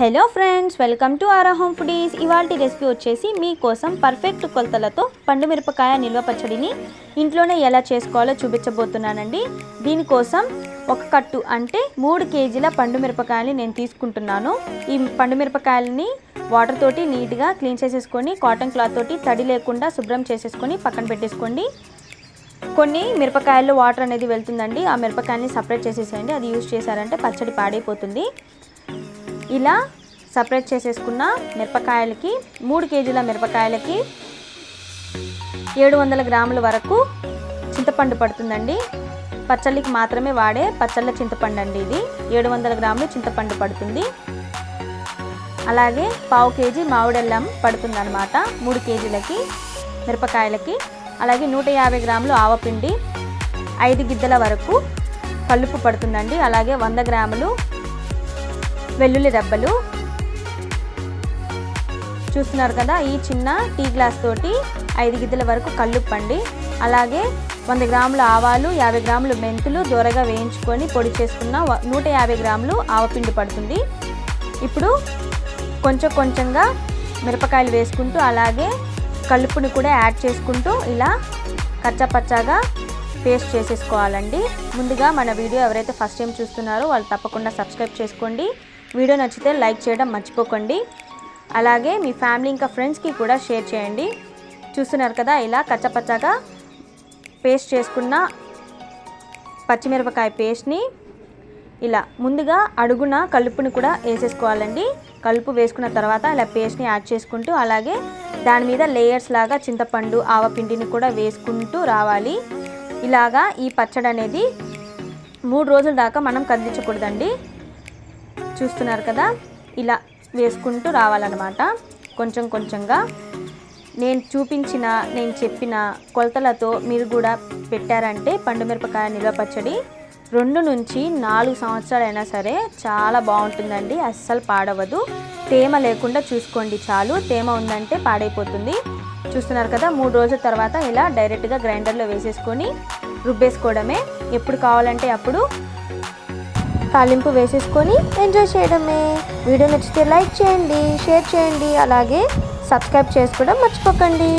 Hello friends welcome to Aara home foodies. ఇవాళ recipe వచ్చేసి మీకోసం పర్ఫెక్ట్ కొలతలతో పండు మిరపకాయ నిల్వ పచ్చడిని ఇంట్లోనే ఎలా చేసుకోవాలో చూపించబోతున్నానండి. దీనికోసం ఒక కట్టు అంటే మూడు కేజీల పండు మిరపకాయలని నేను తీసుకుంటున్నాను. ఈ పండు మిరపకాయలని వాటర్ తోటి నీట్గా క్లీన్ చేసేసుకొని కాటన్ క్లాత్ తోటి తడి లేకుండా శుభ్రం చేసేసుకొని పక్కన పెట్టేసుకోండి. కొన్ని మిరపకాయల్లో వాటర్ అనేది వెళ్తుందండి. ఆ మిరపకాయని సపరేట్ చేసేసేయండి. అది యూజ్ చేశారంటే పచ్చడి పాడైపోతుంది. ఇలా సపరేట్ చేసేసుకున్న మిరపకాయలకి మూడు కేజీల మిరపకాయలకి ఏడు వందల గ్రాముల వరకు చింతపండు పడుతుందండి. పచ్చళ్ళకి మాత్రమే వాడే పచ్చళ్ళ చింతపండు అండి ఇది. ఏడు వందల గ్రాములు చింతపండు పడుతుంది. అలాగే పావు కేజీ మామిడెల్లం పడుతుంది అనమాట మూడు కేజీలకి మిరపకాయలకి. అలాగే నూట యాభై గ్రాములు ఆవపిండి ఐదు గిద్దల వరకు కలుపు పడుతుందండి. అలాగే వంద గ్రాములు వెల్లుల్లి రెబ్బలు చూస్తున్నారు కదా ఈ చిన్న టీ గ్లాస్ తోటి ఐదు గిద్దల వరకు కల్లుప్పండి. అలాగే వంద గ్రాముల ఆవాలు యాభై గ్రాములు మెంతులు దూరగా వేయించుకొని పొడి చేసుకున్న నూట యాభై గ్రాములు ఆవపిండి పడుతుంది. ఇప్పుడు కొంచెం కొంచెంగా మిరపకాయలు వేసుకుంటూ అలాగే కలుపుని కూడా యాడ్ చేసుకుంటూ ఇలా కచ్చపచ్చగా పేస్ట్ చేసేసుకోవాలండి. ముందుగా మన వీడియో ఎవరైతే ఫస్ట్ టైం చూస్తున్నారో వాళ్ళు తప్పకుండా సబ్స్క్రైబ్ చేసుకోండి. వీడియో నచ్చితే లైక్ చేయడం మర్చిపోకండి. అలాగే మీ ఫ్యామిలీ ఇంకా ఫ్రెండ్స్కి కూడా షేర్ చేయండి. చూస్తున్నారు కదా ఇలా కచ్చపచ్చగా పేస్ట్ చేసుకున్న పచ్చిమిరపకాయ పేస్ట్ని ఇలా ముందుగా అడుగున కలుపుని కూడా వేసేసుకోవాలండి. కలుపు వేసుకున్న తర్వాత ఇలా పేస్ట్ని యాడ్ చేసుకుంటూ అలాగే దాని మీద లేయర్స్ లాగా చింతపండు ఆవపిండిని కూడా వేసుకుంటూ రావాలి. ఇలాగా ఈ పచ్చడి అనేది మూడు రోజుల దాకా మనం కదిలించకూడదండి చూస్తున్నారు కదా? ఇలా వేసుకుంటూ రావాలన్నమాట. కొంచెం కొంచెంగా. నేను చూపించిన నేను చెప్పిన కొలతలతో మీరు కూడా పెట్టారంటే పండు మిరపకాయ నిల్వ పచ్చడి రెండు నుంచి నాలుగు సంవత్సరాలైనా సరే చాలా బాగుంటుందండి. అస్సలు పాడవదు. తేమ లేకుండా చూసుకోండి చాలు. తేమ ఉందంటే పాడైపోతుంది. చూస్తున్నారు కదా? మూడు రోజుల తర్వాత ఇలా డైరెక్ట్గా గ్రైండర్లో వేసేసుకొని రుబ్బేసుకోవడమే. ఎప్పుడు కావాలంటే అప్పుడు తాలింపు వేసేసుకొని ఎంజాయ్ చేయడమే. వీడియో నచ్చితే లైక్ చేయండి షేర్ చేయండి అలాగే సబ్స్క్రైబ్ చేసుకోవడం మర్చిపోకండి.